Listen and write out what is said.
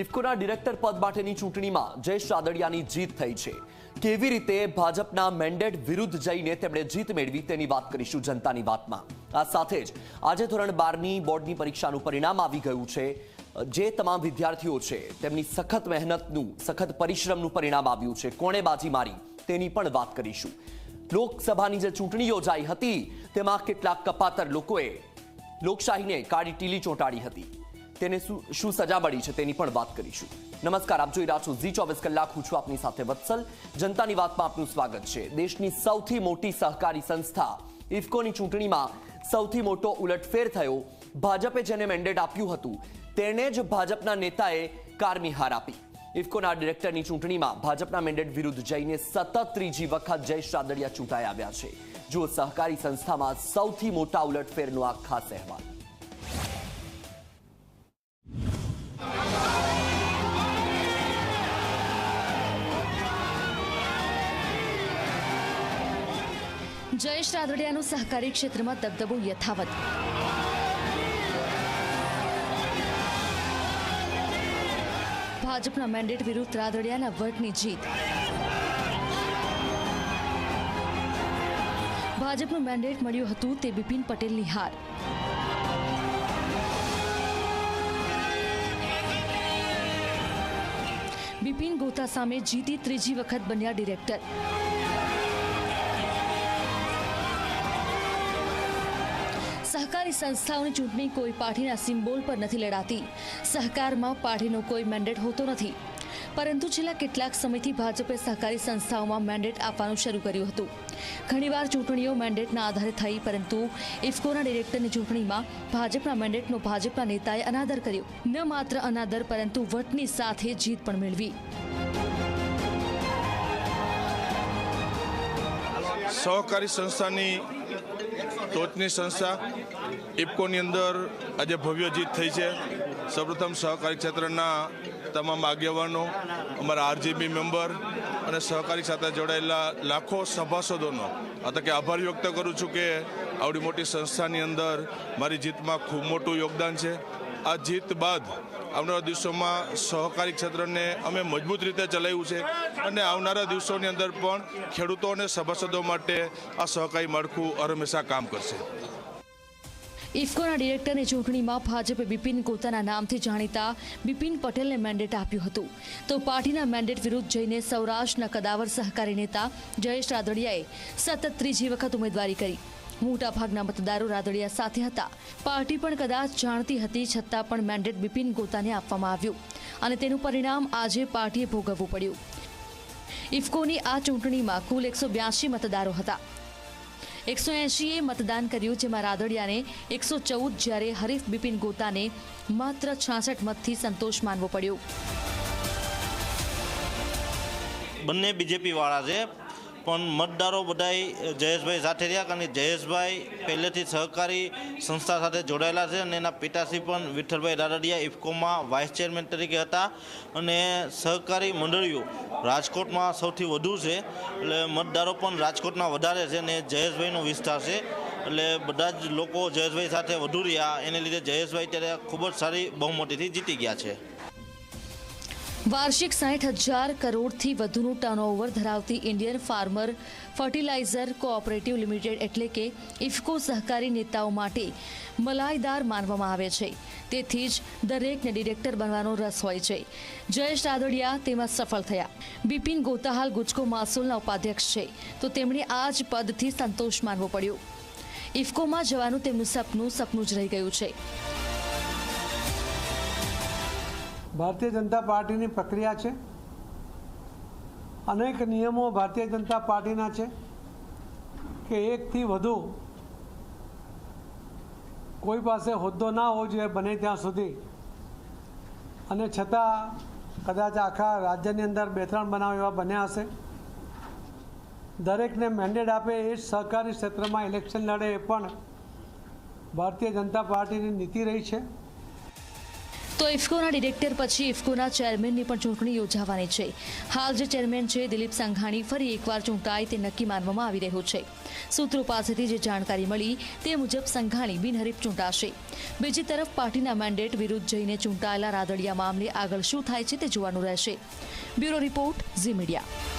ઇફકોના director પદ માટેની ચૂંટણીમાં જયેશ રાદડિયાની જીત થઈ છે. કેવી રીતે ભાજપના મેન્ડેટ વિરુદ્ધ જઈને તેમણે જીત મેળવી તેની વાત કરીશું જનતાની વાતમાં. આ સાથે જ આજે ધોરણ બારની બોર્ડની પરીક્ષાનું પરિણામ આવી ગયું છે. જે તમામ વિદ્યાર્થીઓ છે, તેમની સખત મહેનતનું, સખત પરિશ્રમનું પરિણામ આવ્યું છે. કોણે બાજી મારી તેની પણ વાત કરીશું. લોકસભાની જે ચૂંટણી યોજાઈ હતી, તેમાં કેટલાક કપાતર લોકોએ લોકશાહીને કાળી ટીલી ચોંટાડી હતી. તેને શું સજા મળી છે તેની પણ વાત કરીશું. નમસ્કાર, આપ જોઈ રહ્યા છો ઝી ચોવીસ કલાક. હું છું આપની સાથે વત્સલ. જનતાની વાતમાં આપનું સ્વાગત છે. દેશની સૌથી મોટી સહકારી સંસ્થા ઇફકોની ચૂંટણીમાં સૌથી મોટો ઉલટફેર થયો. ભાજપે જેને મેન્ડેટ આપ્યું હતું તેને જ ભાજપના નેતાએ કારમી હાર આપી. ઇફકોના ડિરેક્ટરની ચૂંટણીમાં ભાજપના મેન્ડેટ વિરુદ્ધ જઈને સતત ત્રીજી વખત જયેશ રાદડિયા ચૂંટાઈ આવ્યા છે. જો સહકારી સંસ્થામાં સૌથી મોટા ઉલટફેરનો આ ખાસ અહેવાલ. જયેશ રાદડિયાનો સહકારી ક્ષેત્રમાં દબદબો યથાવત. ભાજપના મેન્ડેટ વિરુદ્ધ રાદડિયાના વટની જીત. ભાજપનું મેન્ડેટ મળ્યું હતું તે બિપિન પટેલની હાર. બિપિન ગોતા સામે જીતી ત્રીજી વખત બન્યા ડિરેક્ટર. સહકારી સંસ્થાઓની ચૂંટણી કોઈ પાર્ટીના સિમ્બોલ પર નથી લડાતી. સહકારમાં પાર્ટીનો કોઈ મેન્ડેટ હોતો નથી. પરંતુ છેલ્લા કેટલાક સમયથી ભાજપે સહકારી સંસ્થાઓમાં મેન્ડેટ આપવાનું શરૂ કર્યું હતું. ઘણીવાર ચૂંટણીઓ મેન્ડેટના આધારે થઈ, પરંતુ ઇફકોના ડિરેક્ટરની ચૂંટણીમાં ભાજપના મેન્ડેટનો ભાજપના નેતાએ અનાદર કર્યો. ન માત્ર અનાદર, પરંતુ વટની સાથે જીત પણ મેળવી. સહકારી સંસ્થાની ટોચની સંસ્થા ઇફકોની અંદર આજે ભવ્ય જીત થઈ છે. સૌપ્રથમ સહકારી ક્ષેત્રના તમામ આગેવાનો, અમારા આરજીબી મેમ્બર અને સહકારી સાથે જોડાયેલા લાખો સભાસદોનો આ કે આભાર વ્યક્ત કરું છું કે આવડી મોટી સંસ્થાની અંદર મારી જીતમાં ખૂબ મોટું યોગદાન છે. આ જીત બાદ આવનારા દિવસોમાં સહકારી ક્ષેત્રને અમે મજબૂત રીતે ચલાવ્યું છે અને આવનારા દિવસોની અંદર પણ ખેડૂતો અને સભાસદો માટે આ સહકારી માળખું હંમેશા કામ કરશે. ઇફકોના ડિરેક્ટરની ચૂંટણીમાં ભાજપે બિપિન ગોતાના નામથી જાણીતા બિપિન પટેલને મેન્ડેટ આપ્યું હતું. તો પાર્ટીના મેન્ડેટ વિરુદ્ધ જઈને સૌરાષ્ટ્રના કદાવર સહકારી નેતા જયેશ રાદડિયાએ સતત ત્રીજી વખત ઉમેદવારી કરી. મોટાભાગના મતદારો રાદડિયા સાથે હતા. પાર્ટી પણ કદાચ જાણતી હતી, છતાં પણ મેન્ડેટ બિપિન ગોતાને આપવામાં આવ્યું અને તેનું પરિણામ આજે પાર્ટીએ ભોગવવું પડ્યું. ઇફકોની આ ચૂંટણીમાં કુલ એકસો બ્યાસી મતદારો હતા. એકસો એંશીએ મતદાન કર્યું, જેમાં રાદડિયાને એકસો ચૌદ જ્યારે હરીફ બિપિન ગોતાને માત્ર છાસઠ મતથી સંતોષ માનવો પડ્યો. બંને બીજેપી વાળા છે. પણ મતદારો બધાય જયેશભાઈ સાથે રહ્યા કારણ કે જયેશભાઈ પહેલેથી સહકારી સંસ્થા સાથે જોડાયેલા છે અને એના પિતાશ્રી પણ વિઠ્ઠલભાઈ રાદડિયા ઇફકોમાં વાઇસ ચેરમેન તરીકે હતા અને સહકારી મંડળીઓ રાજકોટમાં સૌથી વધુ છે. એટલે મતદારો પણ રાજકોટના વધારે છે અને જયેશભાઈનો વિસ્તાર છે. એટલે બધા જ લોકો જયેશભાઈ સાથે વધુ રહ્યા. એને લીધે જયેશભાઈ ત્યારે ખૂબ જ સારી બહુમતીથી જીતી ગયા છે. વાર્ષિક સાઠ હજાર કરોડથી વધુનું ટર્નઓવર ધરાવતી Indian farmer fertiliser cooperative limited એટલે કે ઇફકો સહકારી નેતાઓ માટે મલાઈદાર માનવામાં આવે છે. તેથી જ દરેકને ડિરેક્ટર બનવાનો રસ હોય છે. જયેશ રાદડિયા તેમાં સફળ થયા. બિપિન ગોતાહાલ ગુજકો માસુલના ઉપાધ્યક્ષ છે. તો તેમણે આ જ પદથી સંતોષ માનવો પડ્યો. ઇફકોમાં જવાનું તેમનું સપનું સપનું જ રહી ગયું છે. ભારતીય જનતા પાર્ટીની પ્રક્રિયા છે. અનેક નિયમો ભારતીય જનતા પાર્ટીના છે કે એકથી વધુ કોઈ પાસે હોદ્દો ના હોવો જોઈએ બને ત્યાં સુધી. અને છતાં કદાચ આખા રાજ્યની અંદર બે ત્રણ બનાવ એવા બન્યા હશે. દરેકને મેન્ડેટ આપે એ જ સહકારી ક્ષેત્રમાં ઇલેક્શન લડે એ પણ ભારતીય જનતા પાર્ટીની નીતિ રહી છે. તો ઇફકોના ડિરેક્ટર પછી ઇફકોના ચેરમેનની પણ ચૂંટણી યોજાવાની છે. હાલ જે ચેરમેન છે, દિલીપ સંઘાણી ફરી એકવાર ચૂંટાય તે નક્કી માનવામાં આવી રહ્યું છે. સૂત્રો પાસેથી જે જાણકારી મળી તે મુજબ સંઘાણી બિનહરીફ ચૂંટાશે. બીજી તરફ પાર્ટીના મેન્ડેટ વિરુદ્ધ જઈને ચૂંટાયેલા રાદડિયા મામલે આગળ શું થાય છે તે જોવાનું રહેશે. Bureau report Zee media.